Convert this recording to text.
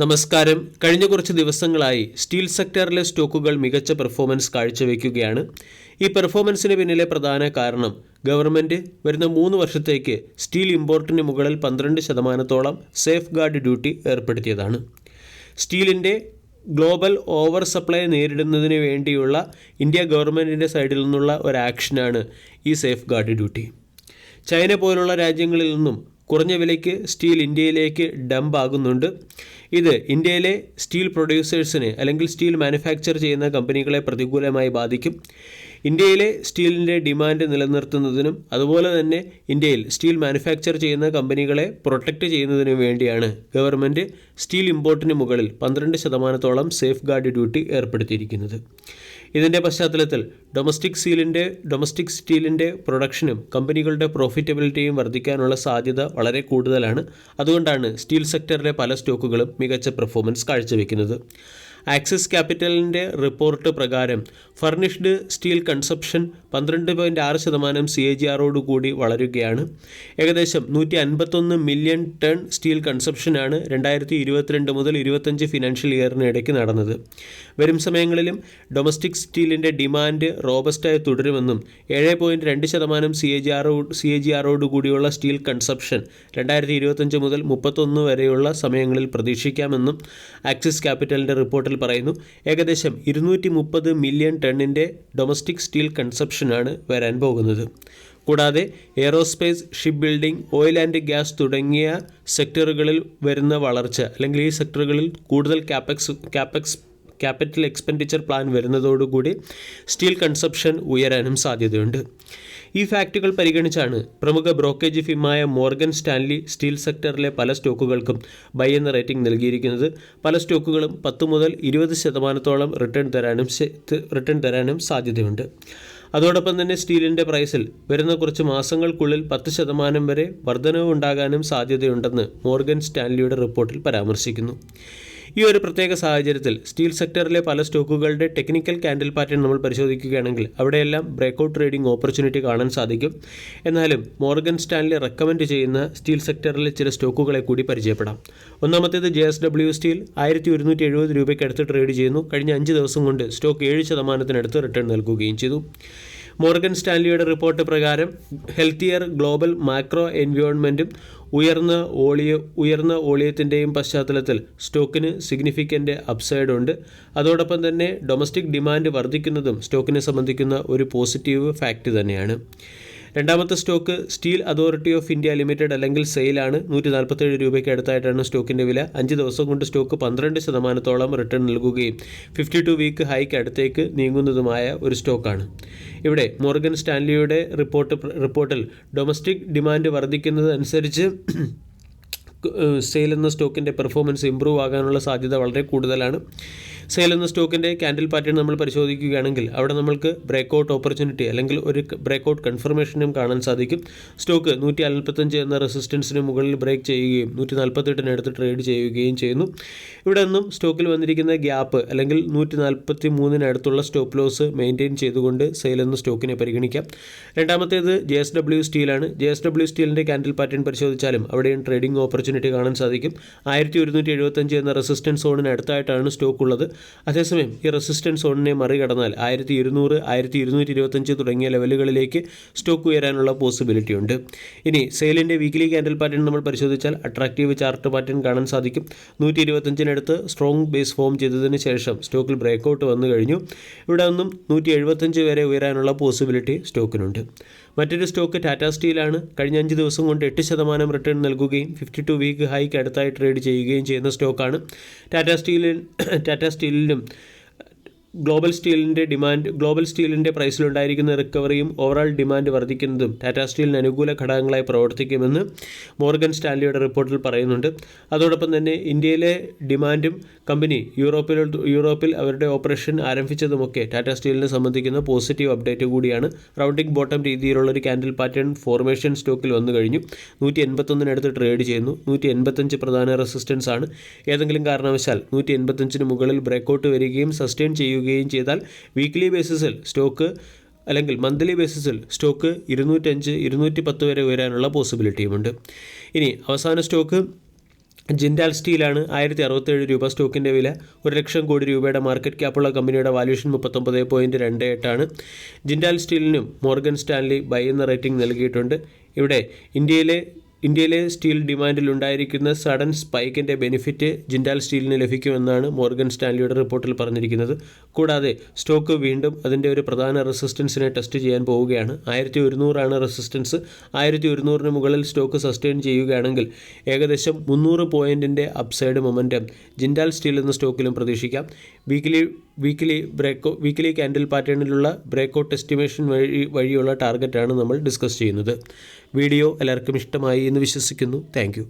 നമസ്കാരം. കഴിഞ്ഞ കുറച്ച് ദിവസങ്ങളായി സ്റ്റീൽ സെക്ടറിലെ സ്റ്റോക്കുകൾ മികച്ച പെർഫോമൻസ് കാഴ്ചവെക്കുകയാണ്. ഈ പെർഫോമൻസിന് പിന്നിലെ പ്രധാന കാരണം ഗവൺമെന്റ് വരുന്ന മൂന്ന് വർഷത്തേക്ക് സ്റ്റീൽ ഇമ്പോർട്ടിന് മുകളിൽ പന്ത്രണ്ട് ശതമാനത്തോളം സേഫ് ഗാർഡ് ഡ്യൂട്ടി ഏർപ്പെടുത്തിയതാണ്. സ്റ്റീലിന്റെ ഗ്ലോബൽ ഓവർ സപ്ലൈ നേരിടുന്നതിന് വേണ്ടിയുള്ള ഇന്ത്യ ഗവൺമെന്റിന്റെ സൈഡിൽ നിന്നുള്ള ഒരു ആക്ഷനാണ് ഈ സേഫ് ഗാർഡ് ഡ്യൂട്ടി. ചൈന പോലുള്ള രാജ്യങ്ങളിൽ നിന്നും കുറഞ്ഞ വിലയ്ക്ക് സ്റ്റീൽ ഇന്ത്യയിലേക്ക് ഡംപ് ആകുന്നുണ്ട്. ഇത് ഇന്ത്യയിലെ സ്റ്റീൽ പ്രൊഡ്യൂസേഴ്സിന് അല്ലെങ്കിൽ സ്റ്റീൽ മാനുഫാക്ചർ ചെയ്യുന്ന കമ്പനികളെ പ്രതികൂലമായി ബാധിക്കും. ഇന്ത്യയിലെ സ്റ്റീലിന്റെ ഡിമാൻഡ് നിലനിർത്തുന്നതിനും അതുപോലെ തന്നെ ഇന്ത്യയിൽ സ്റ്റീൽ മാനുഫാക്ചർ ചെയ്യുന്ന കമ്പനികളെ പ്രൊട്ടക്റ്റ് ചെയ്യുന്നതിനും വേണ്ടിയാണ് ഗവൺമെന്റ് സ്റ്റീൽ ഇമ്പോർട്ടിന് മുകളിൽ പന്ത്രണ്ട് ശതമാനത്തോളം സേഫ് ഗാർഡ് ഡ്യൂട്ടി ഏർപ്പെടുത്തിയിരിക്കുന്നത്. ഇതിന്റെ പശ്ചാത്തലത്തിൽ ഡൊമസ്റ്റിക് സ്റ്റീലിന്റെ ഡൊമസ്റ്റിക് സ്റ്റീലിന്റെ പ്രൊഡക്ഷനും കമ്പനികളുടെ പ്രോഫിറ്റബിലിറ്റിയും വർദ്ധിക്കാനുള്ള സാധ്യത വളരെ കൂടുതലാണ്. അതുകൊണ്ടാണ് സ്റ്റീൽ സെക്ടറിലെ പല സ്റ്റോക്കുകളും മികച്ച പെർഫോമൻസ് കാഴ്ചവെക്കുന്നത്. ആക്സിസ് ക്യാപിറ്റലിന്റെ റിപ്പോർട്ട് പ്രകാരം ഫർണിഷ്ഡ് സ്റ്റീൽ കൺസപ്ഷൻ പന്ത്രണ്ട് പോയിന്റ് ആറ് ശതമാനം സി എ ജി ആറോട് കൂടി വളരുകയാണ്. ഏകദേശം നൂറ്റി അൻപത്തൊന്ന് മില്യൺ ടൺ സ്റ്റീൽ കൺസപ്ഷനാണ് രണ്ടായിരത്തി ഇരുപത്തിരണ്ട് മുതൽ ഇരുപത്തഞ്ച് ഫിനാൻഷ്യൽ ഇയറിന് ഇടയ്ക്ക് നടന്നത്. വരും സമയങ്ങളിലും ഡൊമസ്റ്റിക് സ്റ്റീലിന്റെ ഡിമാൻഡ് റോബസ്റ്റായി തുടരുമെന്നും ഏഴ് പോയിന്റ് രണ്ട് ശതമാനം സി എ ജി ആറോ സി എ ജി ആറോട് കൂടിയുള്ള സ്റ്റീൽ കൺസപ്ഷൻ രണ്ടായിരത്തി ഇരുപത്തഞ്ച് മുതൽ മുപ്പത്തൊന്ന് വരെയുള്ള സമയങ്ങളിൽ പ്രതീക്ഷിക്കാമെന്നും ആക്സിസ് ക്യാപിറ്റലിന്റെ റിപ്പോർട്ടിൽ പറയുന്നു ഏകദേശം ഇരുന്നൂറ്റി മുപ്പത് മില്യൺ ടണ്ണിന്റെ ഡൊമസ്റ്റിക് സ്റ്റീൽ കൺസപ്ഷനാണ് വരാൻ പോകുന്നത്. കൂടാതെ aerospace ship building oil and gas തുടങ്ങിയ സെക്ടറുകളിൽ വരുന്ന വളർച്ച അല്ലെങ്കിൽ ഈ സെക്ടറുകളിൽ കൂടുതൽ capex capex capital expenditure plan വരുന്നതോടുകൂടി steel consumption ഉയരാനും സാധ്യതയുണ്ട്. ഈ ഫാക്ടുകൾ പരിഗണിച്ചാണ് പ്രമുഖ ബ്രോക്കേജ് ഫിമായ മോർഗൻ സ്റ്റാൻലി സ്റ്റീൽ സെക്ടറിലെ പല സ്റ്റോക്കുകൾക്കും ബൈ എന്ന റേറ്റിംഗ് നൽകിയിരിക്കുന്നത്. പല സ്റ്റോക്കുകളും പത്ത് മുതൽ ഇരുപത് ശതമാനത്തോളം റിട്ടേൺ തരാനും റിട്ടേൺ തരാനും സാധ്യതയുണ്ട്. അതോടൊപ്പം തന്നെ സ്റ്റീലിന്റെ പ്രൈസിൽ വരുന്ന കുറച്ച് മാസങ്ങൾക്കുള്ളിൽ പത്ത് ശതമാനം വരെ വർധനവ് ഉണ്ടാകാനും സാധ്യതയുണ്ടെന്ന് മോർഗൻ സ്റ്റാൻലിയുടെ റിപ്പോർട്ടിൽ പരാമർശിക്കുന്നു. ഈ ഒരു പ്രത്യേക സാഹചര്യത്തിൽ സ്റ്റീൽ സെക്ടറിലെ പല സ്റ്റോക്കുകളുടെ ടെക്നിക്കൽ കാൻഡിൽ പാറ്റേൺ നമ്മൾ പരിശോധിക്കുകയാണെങ്കിൽ അവിടെയെല്ലാം ബ്രേക്കൗട്ട് ട്രേഡിംഗ് ഓപ്പർച്യൂണിറ്റി കാണാൻ സാധിക്കും. എന്നാലും മോർഗൻ സ്റ്റാൻലി റെക്കമെൻഡ് ചെയ്യുന്ന സ്റ്റീൽ സെക്ടറിലെ ചില സ്റ്റോക്കുകളെ കൂടി പരിചയപ്പെടാം. ഒന്നാമത്തേത് ജെ എസ് ഡബ്ല്യു സ്റ്റീൽ ആയിരത്തി ഒരുന്നൂറ്റി എഴുപത് രൂപയ്ക്ക് അടുത്ത് ട്രേഡ് ചെയ്യുന്നു. കഴിഞ്ഞ അഞ്ച് ദിവസം കൊണ്ട് സ്റ്റോക്ക് ഏഴ് ശതമാനത്തിനടുത്ത് റിട്ടേൺ നൽകുകയും ചെയ്തു. മോർഗൻ സ്റ്റാൻലിയുടെ റിപ്പോർട്ട് പ്രകാരം ഹെൽത്തിയർ ഗ്ലോബൽ മാക്രോ എൻവയോൺമെന്റും ഉയർന്ന ഓളിയ ഉയർന്ന ഓളിയത്തിന്റെയും പശ്ചാത്തലത്തിൽ സ്റ്റോക്കിന് സിഗ്നിഫിക്കന്റ് അപ്സൈഡ് ഉണ്ട്. അതോടൊപ്പം തന്നെ ഡൊമസ്റ്റിക് ഡിമാൻഡ് വർദ്ധിക്കുന്നതും സ്റ്റോക്കിനെ സംബന്ധിക്കുന്ന ഒരു പോസിറ്റീവ് ഫാക്റ്റ് തന്നെയാണ്. രണ്ടാമത്തെ stock Steel Authority of India limited അല്ലെങ്കിൽ സെയിലാണ്. നൂറ്റി നാൽപ്പത്തേഴ് രൂപയ്ക്ക് അടുത്തായിട്ടാണ് സ്റ്റോക്കിന്റെ വില. അഞ്ച് ദിവസം കൊണ്ട് സ്റ്റോക്ക് പന്ത്രണ്ട് ശതമാനത്തോളം റിട്ടേൺ നൽകുകയും ഫിഫ്റ്റി ടു വീക്ക് ഹൈക്ക് അടുത്തേക്ക് നീങ്ങുന്നതുമായ ഒരു സ്റ്റോക്കാണ്. ഇവിടെ മോർഗൻ സ്റ്റാൻലിയുടെ റിപ്പോർട്ട് റിപ്പോർട്ടിൽ ഡൊമസ്റ്റിക് ഡിമാൻഡ് വർദ്ധിക്കുന്നതനുസരിച്ച് സെയിൽ എന്ന സ്റ്റോക്കിന്റെ പെർഫോമൻസ് ഇമ്പ്രൂവ് ആകാനുള്ള സാധ്യത വളരെ കൂടുതലാണ്. സെയിൽ എന്ന സ്റ്റോക്കിന്റെ ക്യാൻഡിൽ പാറ്റേൺ നമ്മൾ പരിശോധിക്കുകയാണെങ്കിൽ അവിടെ നമ്മൾക്ക് ബ്രേക്കൗട്ട് ഓപ്പർച്യൂണിറ്റി അല്ലെങ്കിൽ ഒരു ബ്രേക്കൗട്ട് കൺഫർമേഷനും കാണാൻ സാധിക്കും. സ്റ്റോക്ക് നൂറ്റി അൽപ്പത്തഞ്ച് എന്ന റെസിസ്റ്റൻസിന് മുകളിൽ ബ്രേക്ക് ചെയ്യുകയും നൂറ്റി നാൽപ്പത്തെട്ടിനടുത്ത് ട്രേഡ് ചെയ്യുകയും ചെയ്യുന്നു. ഇവിടെ നിന്നും സ്റ്റോക്കിൽ വന്നിരിക്കുന്ന ഗ്യാപ്പ് അല്ലെങ്കിൽ നൂറ്റി നാൽപ്പത്തി മൂന്നിനടുത്തുള്ള സ്റ്റോപ്പ് ലോസ് മെയിന്റെയിൻ ചെയ്തുകൊണ്ട് സെയിൽ എന്ന സ്റ്റോക്കിനെ പരിഗണിക്കാം. രണ്ടാമത്തേത് ജെ എസ് ഡബ്ല്യു സ്റ്റീലാണ് ജെ എസ് ഡബ്ല്യു സ്റ്റീലിന്റെ ക്യാൻഡിൽ പാറ്റേൺ പരിശോധിച്ചാലും അവിടെയും ട്രേഡിംഗ് ഓപ്പർച്യൂണിറ്റി കാണാൻ സാധിക്കും. ആയിരത്തി ഒരുന്നൂറ്റി എഴുപത്തഞ്ച് എന്ന റെസിസ്റ്റൻസ് സോണിന് അടുത്തായിട്ടാണ് സ്റ്റോക്ക് ഉള്ളത്. അതേസമയം ഈ റെസിസ്റ്റൻസ് സോണിനെ മറികടന്നാൽ ആയിരത്തി ഇരുന്നൂറ് ആയിരത്തി ഇരുന്നൂറ്റി ഇരുപത്തഞ്ച് തുടങ്ങിയ ലെവലുകളിലേക്ക് സ്റ്റോക്ക് ഉയരാനുള്ള പോസിബിലിറ്റി ഉണ്ട്. ഇനി സെയിലിന്റെ വീക്കിലി ക്യാൻഡിൽ പാറ്റേൺ നമ്മൾ പരിശോധിച്ചാൽ അട്രാക്റ്റീവ് ചാർട്ട് പാറ്റേൺ കാണാൻ സാധിക്കും. നൂറ്റി ഇരുപത്തഞ്ചിനടുത്ത് സ്ട്രോങ് ബേസ് ഫോം ചെയ്തതിന് ശേഷം സ്റ്റോക്കിൽ ബ്രേക്കൗട്ട് വന്നു കഴിഞ്ഞു. ഇവിടെ നിന്നും നൂറ്റി എഴുപത്തഞ്ച് വരെ ഉയരാനുള്ള പോസിബിലിറ്റി സ്റ്റോക്കിനുണ്ട്. മറ്റൊരു സ്റ്റോക്ക് ടാറ്റ സ്റ്റീലാണ് കഴിഞ്ഞ അഞ്ച് ദിവസം കൊണ്ട് എട്ട് ശതമാനം റിട്ടേൺ നൽകുകയും ഫിഫ്റ്റി ടു വീക്ക് ഹൈക്ക് അടുത്തായി ട്രേഡ് ചെയ്യുകയും ചെയ്യുന്ന സ്റ്റോക്കാണ് ടാറ്റ സ്റ്റീലിൽ ടാറ്റ സ്റ്റീലിലും ഗ്ലോബൽ സ്റ്റീലിന്റെ ഡിമാൻഡ് ഗ്ലോബൽ സ്റ്റീലിന്റെ പ്രൈസിലുണ്ടായിരിക്കുന്ന റിക്കവറിയും ഓവറാൾ ഡിമാൻഡ് വർദ്ധിക്കുന്നതും ടാറ്റ സ്റ്റീലിന് അനുകൂല ഘടകങ്ങളായി പ്രവർത്തിക്കുമെന്ന് മോർഗൻ സ്റ്റാൻലിയുടെ റിപ്പോർട്ടിൽ പറയുന്നുണ്ട്. അതോടൊപ്പം തന്നെ ഇന്ത്യയിലെ ഡിമാൻഡും കമ്പനി യൂറോപ്പിൽ യൂറോപ്പിൽ അവരുടെ ഓപ്പറേഷൻ ആരംഭിച്ചതുമൊക്കെ ടാറ്റ സ്റ്റീലിനെ സംബന്ധിക്കുന്ന പോസിറ്റീവ് അപ്ഡേറ്റ് കൂടിയാണ്. റൗണ്ടിംഗ് ബോട്ടം രീതിയിലുള്ള ഒരു കാൻഡിൽ പാറ്റേൺ ഫോർമേഷൻ സ്റ്റോക്കിൽ വന്നു കഴിഞ്ഞു. നൂറ്റി എൺപത്തൊന്നിനടുത്ത് ട്രേഡ് ചെയ്യുന്നു. നൂറ്റി എൺപത്തഞ്ച് പ്രധാന റെസിസ്റ്റൻസ് ആണ് ഏതെങ്കിലും കാരണവശാൽ നൂറ്റി എൺപത്തഞ്ചിന് മുകളിൽ ബ്രേക്കൗട്ട് വരികയും സസ്റ്റെയിൻ ചെയ്യുകയും ചെയ്താൽ വീക്ക്ലി ബേസിസിൽ സ്റ്റോക്ക് അല്ലെങ്കിൽ മന്ത്ലി ബേസിസിൽ സ്റ്റോക്ക് ഇരുന്നൂറ്റഞ്ച് ഇരുന്നൂറ്റി പത്ത് വരെ ഉയരാനുള്ള പോസിബിലിറ്റിയുമുണ്ട് ഇനി അവസാന സ്റ്റോക്ക് ജിൻഡാൽ സ്റ്റീലാണ് ആയിരത്തി അറുപത്തേഴ് രൂപ സ്റ്റോക്കിന്റെ വില. ഒരു ലക്ഷം കോടി രൂപയുടെ മാർക്കറ്റ് ക്യാപ്പുള്ള കമ്പനിയുടെ വാല്യൂഷൻ മുപ്പത്തൊമ്പത് പോയിന്റ് രണ്ട് എട്ടാണ്. ജിൻഡാൽ സ്റ്റീലിനും മോർഗൻ സ്റ്റാൻലി ബൈ എന്ന റേറ്റിംഗ് നൽകിയിട്ടുണ്ട്. ഇവിടെ ഇന്ത്യയിലെ ഇന്ത്യയിലെ സ്റ്റീൽ ഡിമാൻഡിൽ ഉണ്ടായിരിക്കുന്ന സഡൻ സ്പൈക്കിന്റെ ബെനിഫിറ്റ് ജിൻഡാൽ സ്റ്റീലിന് ലഭിക്കുമെന്നാണ് മോർഗൻ സ്റ്റാൻലിയുടെ റിപ്പോർട്ടിൽ പറഞ്ഞിരിക്കുന്നത്. കൂടാതെ സ്റ്റോക്ക് വീണ്ടും അതിന്റെ ഒരു പ്രധാന റെസിസ്റ്റൻസിനെ ടെസ്റ്റ് ചെയ്യാൻ പോവുകയാണ്. ആയിരത്തി ഒരുന്നൂറാണ് റെസിസ്റ്റൻസ്. ആയിരത്തി ഒരുന്നൂറിന് മുകളിൽ സ്റ്റോക്ക് സസ്റ്റെയിൻ ചെയ്യുകയാണെങ്കിൽ ഏകദേശം മുന്നൂറ് പോയിന്റിന്റെ അപ്സൈഡ് മൊമെന്റം ജിൻഡാൽ സ്റ്റീൽ എന്ന സ്റ്റോക്കിലും പ്രതീക്ഷിക്കാം. വീക്കിലി വീക്കിലി ബ്രേക്കോ വീക്കിലി ക്യാൻഡിൽ പാറ്റേണിലുള്ള ബ്രേക്കൗട്ട് എസ്റ്റിമേഷൻ വഴി വഴിയുള്ള ടാർഗറ്റാണ് നമ്മൾ ഡിസ്കസ് ചെയ്യുന്നത്. വീഡിയോ എല്ലാവർക്കും ഇഷ്ടമായി എന്ന് വിശ്വസിക്കുന്നു. താങ്ക്